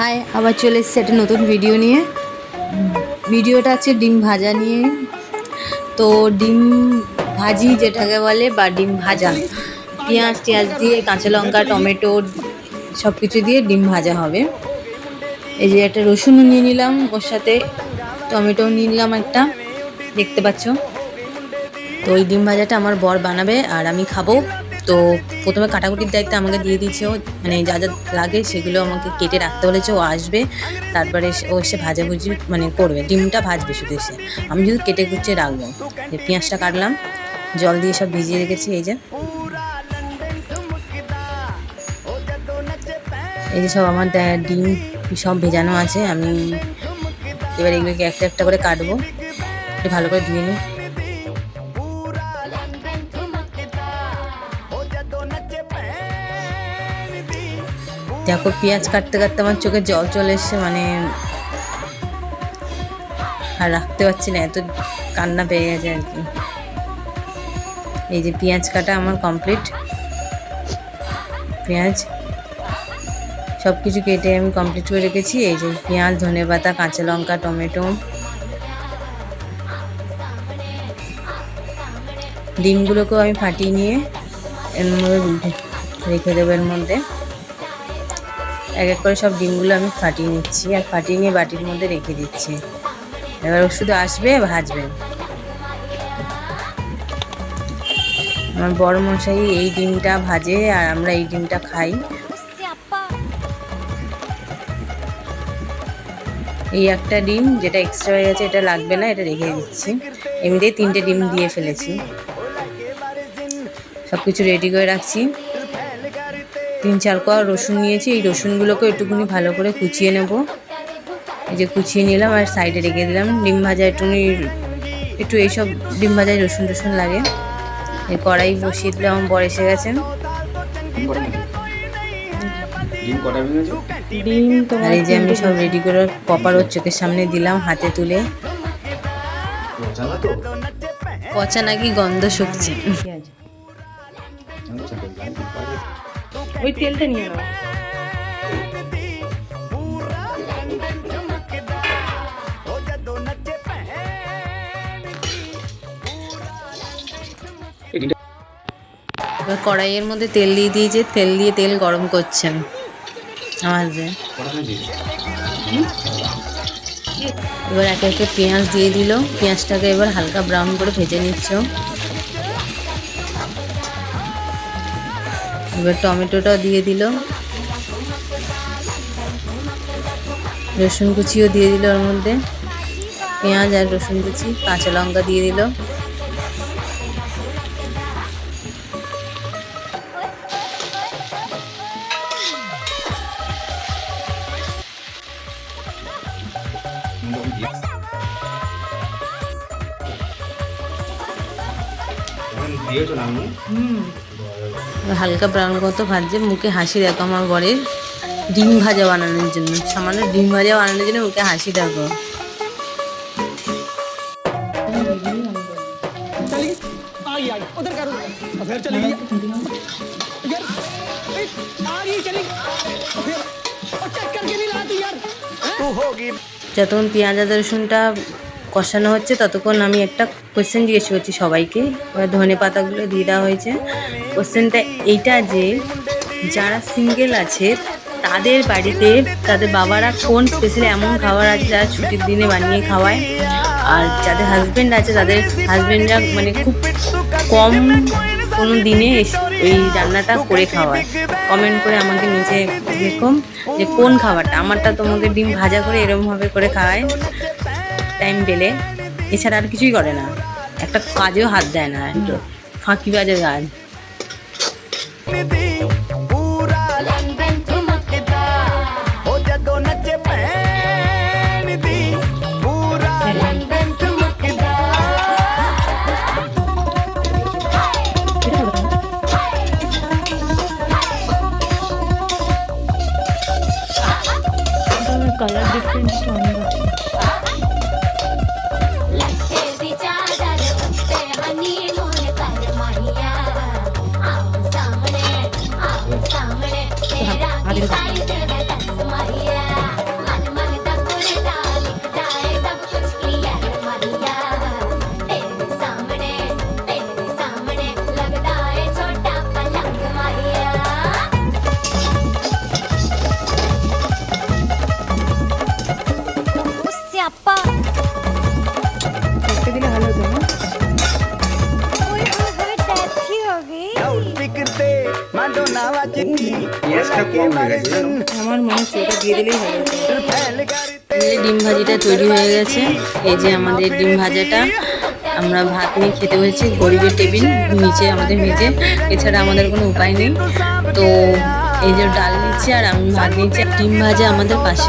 High, আবার চলে এসেছে একটা নতুন ভিডিও নিয়ে। ভিডিওটা আছে ডিম ভাজা নিয়ে। তো ডিম ভাজি যেটাকে বলে, বা ডিম ভাজা, পেঁয়াজ টিয়াজ দিয়ে, কাঁচা লঙ্কা, টমেটো সব কিছু দিয়ে ডিম ভাজা হবে। এই যে একটা রসুনও নিয়ে নিলাম ওর সাথে টমেটো নিয়ে নিলাম একটা, দেখতে পাচ্ছ? তো ওই ডিম ভাজাটা আমার বর বানাবে আর আমি খাব। তো প্রথমে কাটাকুটির দায়িত্ব আমাকে দিয়ে দিয়েছে ও। মানে যা যা লাগে সেগুলো আমাকে কেটে রাখতে বলেছে, ও আসবে, তারপরে ও এসে ভাজাভুজি মানে করবে, ডিমটা ভাজবে শুধু এসে। আমি শুধু কেটে কুচে রাখব পেঁয়াজটা কাটলাম, জল দিয়ে সব ভিজিয়ে রেখেছি, এই যে। এই যে সব আমার ডিম সব ভেজানো আছে, আমি এবার এগুলোকে একটা একটা করে কাটবো, একটু ভালো করে ধুয়ে নিই। দেখো, পেঁয়াজ কাটতে কাটতে আমার চোখে জল চলে এসছে মানে আর রাখতে পারছি না, এত কান্না পেয়ে গেছে আর কি। এই যে পেঁয়াজ কাটা আমার কমপ্লিট পেঁয়াজ সব কিছু কেটে আমি কমপ্লিট করে রেখেছি, এই যে পেঁয়াজ, ধনে পাতা, কাঁচা লঙ্কা, টমেটো, ডিমগুলোকেও আমি ফাটিয়ে নিয়ে এর মধ্যে রেখে দেবো এর মধ্যে। এক এক করে সব ডিমগুলো আমি ফাটিয়ে নিচ্ছি আর ফাটিয়ে নিয়ে বাটির মধ্যে রেখে দিচ্ছি। এবার শুধু আসবে ভাজবে। আমার বড় মশাই এই ডিমটা ভাজে আর আমরা এই ডিমটা খাই। এই একটা ডিম যেটা এক্সট্রা হয়ে গেছে এটা লাগবে না এটা রেখে দিচ্ছি। এমনিতেই তিনটে ডিম দিয়ে ফেলেছি। সব কিছু রেডি করে রাখছি। তিন চার কোয়া রসুন নিয়েছি এই রসুনগুলোকে একটুখানি ভালো করে কুচিয়ে নেব। এই যে কুচিয়ে নিলাম আর সাইডে রেখে দিলাম। ডিম ভাজা একটুখানি একটু এইসব ডিম ভাজায় রসুন টসুন লাগে। এই কড়াই বসিয়ে দিলাম আমার বর এসে গেছেন। আর এই যে আমি সব রেডি করে কপার ওর চোখের সামনে দিলাম হাতে তুলে। পচা নাকি গন্ধ শুকছে। ওই তেলটা নিয়ে নাও। কড়াইয়ের মধ্যে তেল দিয়ে দিয়েছে, তেল দিয়ে তেল গরম করছেন? এবার একে একে পেঁয়াজ দিয়ে দিল। পেঁয়াজটাকে এবার হালকা ব্রাউন করে ভেজে নিচ্ছ। এবার টমেটোটাও দিয়ে দিল রসুন কুচিও দিয়ে দিল ওর মধ্যে। পেঁয়াজ আর রসুন কুচি কাঁচা লঙ্কা দিয়ে দিল। দিয়েছ না এবার হালকা ব্রাউন মতো ভাজছে, মুখে হাসি দেখো আমার বরের। ডিম ভাজা বানানোর জন্য, সামান্য ডিম ভাজা বানানোর জন্য মুখে হাসি দেখো। যতক্ষণ পেঁয়াজ রসুনটা কষানো হচ্ছে, ততক্ষণ আমি একটা কোশ্চেন জিজ্ঞেস করছি সবাইকে। ধনে পাতাগুলো দিয়ে দেওয়া হয়েছে। কোশ্চেনটা এইটা যে, যারা সিঙ্গেল আছে, তাদের বাড়িতে তাদের বাবারা কোন স্পেশালি এমন খাবার আছে যারা ছুটির দিনে বানিয়ে খাওয়ায়? আর যাদের হাজব্যান্ড আছে, তাদের হাজব্যান্ডরা মানে খুব কম কোনো দিনে এই রান্নাটা করে খাওয়ায়। কমেন্ট করে আমাকে নিচে লেখো যে কোন খাবারটা। আমারটা তোমাকে ডিম ভাজা করে এরমভাবে করে খাওয়ায়। টাইম পেলে এছাড়া আর কিছুই করে না একটা কাজেও হাত দেয় না একটু ফাঁকি বাজে গান কালার ডিফারেন্সটা গেছে আমার মনে হচ্ছে ওটা দিয়ে দিলেই হবে এই ডিম ভাজিটা তৈরি হয়ে গেছে। এই যে আমাদের ডিম ভাজাটা। আমরা ভাত নিয়ে খেতে হয়েছি গরিবের টেবিল নিচে আমাদের নিচে এছাড়া আমাদের কোনো উপায় নেই। তো এই যে ডাল নিচ্ছে আর আমি ভাত নিচ্ছি ডিম ভাজা আমাদের পাশে।